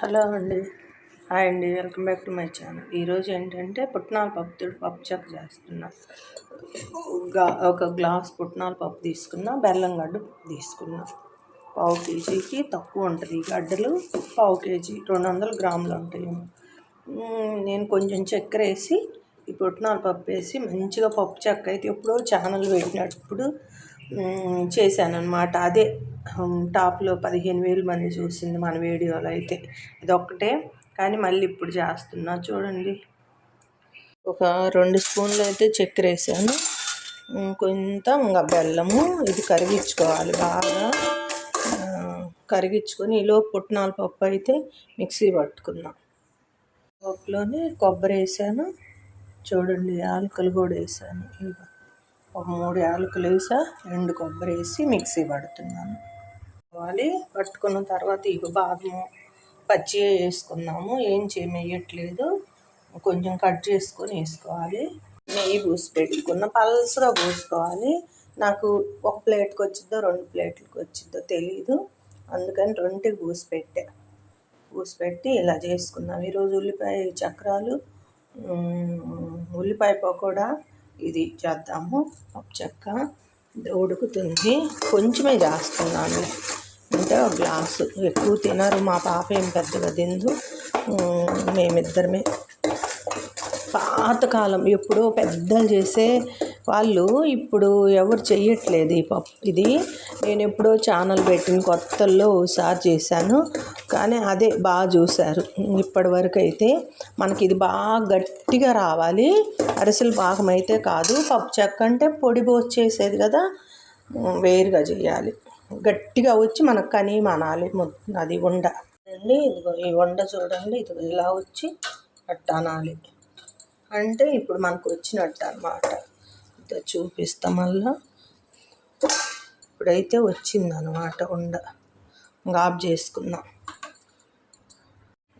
Hello అండి. Hi అండి. Welcome back to my channel. ఈరోజు ఏంటంటే పుట్నాల పప్పుతోడు పప్పు చెక్క చేస్తున్నా. ఒక గ్లాస్ పుట్నాల పప్పు తీసుకున్నా బెల్లం గడ్డ తీసుకున్నా. పావు కేజీకి తక్కువ ఉంటుంది ఈ గడ్డలు. పావు కేజీ రెండు వందల గ్రాములు ఉంటాయి నేను కొంచెం చక్కెర వేసి ఈ పుట్నాల పప్పు వేసి మంచిగా పప్పు చెక్క అయితే ఎప్పుడో ఛానల్ పెట్టినప్పుడు చేశాను అదే టాప్లో పదిహేను వేలు మంది చూసింది మన వీడియోలో అయితే. ఇదొక్కటే. కానీ మళ్ళీ ఇప్పుడు చేస్తున్నా. చూడండి. ఒక రెండు స్పూన్లు అయితే చక్కెర వేసాను. కొంత ఇంకా బెల్లము. ఇది కరిగించుకోవాలి బాగా. కరిగించుకొని ఈలో పుట్నాల పప్పు అయితే మిక్సీ పట్టుకుందాం. పప్పులోనే కొబ్బరి వేసాను. చూడండి ఆలుకలు కూడా వేసాను. ఇంకా ఒక మూడు యాలకులు వేసా రెండు కొబ్బరి వేసి మిక్సీ పడుతున్నాను. కావాలి పట్టుకున్న తర్వాత ఇగ బాదము పచ్చి వేసుకున్నాము ఏం చేయమేయట్లేదు కొంచెం కట్ చేసుకొని వేసుకోవాలి. నెయ్యి పూసి పెట్టుకున్న పల్సగా పూసుకోవాలి. నాకు ఒక ప్లేట్కి వచ్చిద్దో రెండు ప్లేట్లకు వచ్చిద్దో తెలీదు. అందుకని రెండుకి పూసి పెట్టా. పూసి పెట్టి ఇలా చేసుకున్నాం ఈరోజు ఉల్లిపాయ చక్రాలు ఉల్లిపాయ పకోడా ఇది చేద్దాము. చెక్క ఉడుకుతుంది. కొంచెమే చేస్తున్నాను. అంటే ఒక గ్లాసు. ఎక్కువ తినరు. మా పాప ఏం పెద్దగా తిందు. మేమిద్దరమే. పాతకాలం ఎప్పుడో పెద్దలు చేసే వాళ్ళు ఇప్పుడు ఎవరు చెయ్యట్లేదు ఈ పప్పు ఇది. నేను ఎప్పుడో ఛానల్ పెట్టిన కొత్తల్లో ఒకసారి చేశాను. కానీ అదే బాగా చూశారు. ఇప్పటి వరకు అయితే మనకి ఇది బాగా గట్టిగా రావాలి. అరిసెలు పాకం అయితే కాదు. పప్పు చెక్క అంటే పొడి పోచ్చేసేది కదా. వేరుగా చేయాలి. గట్టిగా వచ్చి మనకు కనీ మనాలి. అది ఉండ అండి ఇదిగో ఈ వండ చూడండి. ఇది ఇలా వచ్చి అట్ట అనాలి. అంటే ఇప్పుడు మనకు వచ్చినట్టు అనమాట ఇదో చూపిస్తా మళ్ళా. ఇప్పుడైతే వచ్చిందనమాట ఉండ. ఇంకా ఆఫ్ చేసుకుందాం.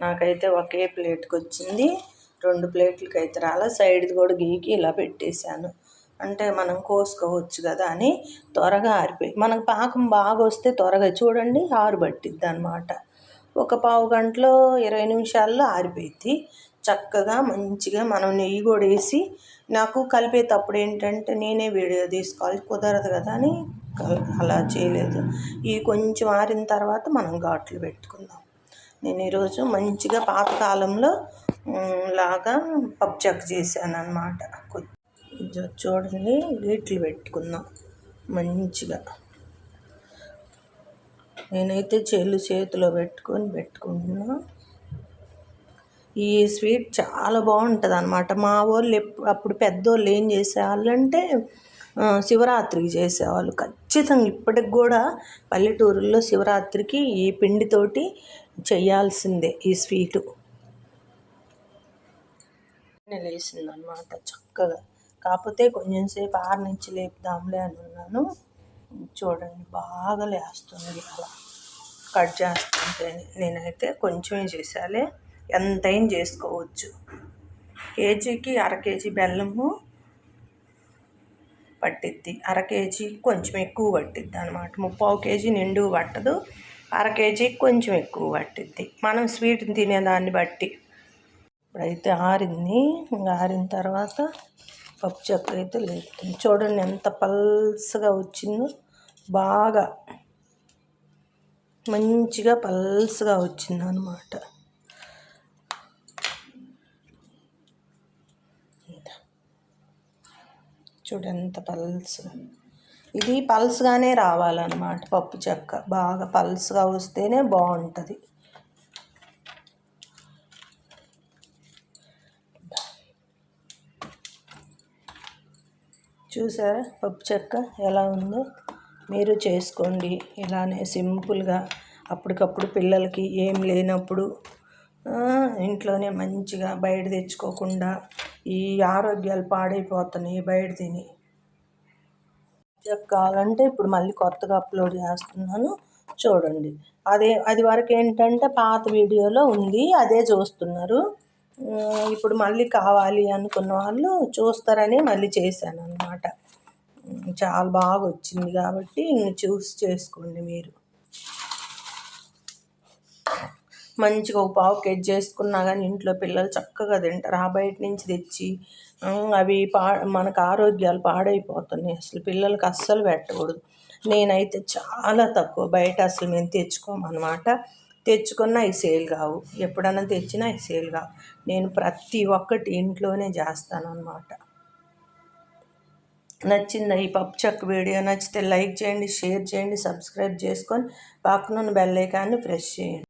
నాకైతే ఒకే ప్లేట్కి వచ్చింది రెండు ప్లేట్లకి అయితే రాలా. సైడ్ది కూడా గీకి ఇలా పెట్టేశాను. అంటే మనం కోసుకోవచ్చు కదా అని త్వరగా ఆరిపోయి మనకు పాకం బాగా వస్తే త్వరగా చూడండి ఆరుబట్టిద్ది అనమాట ఒక పావు గంటలో ఇరవై నిమిషాల్లో ఆరిపోయింది చక్కగా మంచిగా మనం నెయ్యి కూడా వేసి నాకు కలిపేటప్పుడు ఏంటంటే నేనే వీడియో తీసుకోవాలి కుదరదు కదా అని అలా చేయలేదు. ఈ కొంచెం ఆరిన తర్వాత మనం ఘాట్లు పెట్టుకుందాం. నేను ఈరోజు మంచిగా పాతకాలంలో లాగా పప్పు చెక్క చేశాను అనమాట చూడండి గీట్లు పెట్టుకుందాం మంచిగా. నేనైతే చెల్లు చేతిలో పెట్టుకొని పెట్టుకుంటున్నాను ఈ స్వీట్ చాలా బాగుంటుంది అనమాట మా వాళ్ళు ఎప్పుడు అప్పుడు పెద్దోళ్ళు ఏం చేసేవాళ్ళు అంటే శివరాత్రికి చేసేవాళ్ళు. ఖచ్చితంగా ఇప్పటికి కూడా పల్లెటూరుల్లో శివరాత్రికి ఈ పిండితోటి చేయాల్సిందే ఈ స్వీటు. లేసింది చక్కగా. కాకపోతే కొంచెం సేపు ఆరు నుంచి లేపుదాంలే అని ఉన్నాను చూడండి బాగా లేస్తుంది అలా. కట్ చేస్తుంటే నేనైతే కొంచెమే చేసాలే ఎంతైనా చేసుకోవచ్చు. కేజీకి అర కేజీ బెల్లము పట్టిద్ది. అర కేజీ కొంచెం ఎక్కువ పట్టిద్ది అనమాట ముప్పావు కేజీ నిండు పట్టదు. అర కేజీ కొంచెం ఎక్కువ పట్టిద్ది. మనం స్వీట్ తినేదాన్ని బట్టి. ఇప్పుడైతే ఆరింది. ఇంకా ఆరిన తర్వాత పప్పు చెక్క అయితే లేపుతుంది. చూడండి ఎంత పల్సగా వచ్చిందో. బాగా మంచిగా పల్సగా వచ్చిందనమాట చూడంత పల్స్. పల్స్గా ఇది పల్స్గానే రావాలన్నమాట పప్పు చెక్క. బాగా పల్స్గా వస్తేనే బాగుంటుంది. చూసారా పప్పు చెక్క ఎలా ఉందో? మీరు చేసుకోండి. ఇలానే సింపుల్గా అప్పటికప్పుడు పిల్లలకి ఏం లేనప్పుడు ఇంట్లోనే మంచిగా బయట తెచ్చుకోకుండా ఈ ఆరోగ్యాలు పాడైపోతున్నాయి బయట తిని. కావాలంటే ఇప్పుడు మళ్ళీ కొత్తగా అప్లోడ్ చేస్తున్నాను. చూడండి. అదే అది వరకు ఏంటంటే పాత వీడియోలో ఉంది. అదే చూస్తున్నారు. ఇప్పుడు మళ్ళీ కావాలి అనుకున్న వాళ్ళు చూస్తారని మళ్ళీ చేశాను అనమాట చాలా బాగా వచ్చింది కాబట్టి ఇంక చూసి చేసుకోండి మీరు. మంచిగా ఒక పావు కేజీ చేసుకున్నా కానీ ఇంట్లో పిల్లలు చక్కగా తింటారు. ఆ బయట నుంచి తెచ్చి అవి పా మనకు ఆరోగ్యాలు పాడైపోతున్నాయి. అసలు పిల్లలకి అస్సలు పెట్టకూడదు. నేనైతే చాలా తక్కువ. బయట అసలు మేము తెచ్చుకోమన్నమాట తెచ్చుకున్న అవి సేల్ కావు. ఎప్పుడన్నా తెచ్చినా అవి సేల్ కావు. నేను ప్రతి ఒక్కటి ఇంట్లోనే చేస్తాను అన్నమాట. నచ్చింది ఈ పప్పు చెక్క వీడియో నచ్చితే లైక్ చేయండి షేర్ చేయండి సబ్స్క్రైబ్ చేసుకొని పక్కనున్న బెల్ ఐకాన్ని ప్రెస్ చేయండి.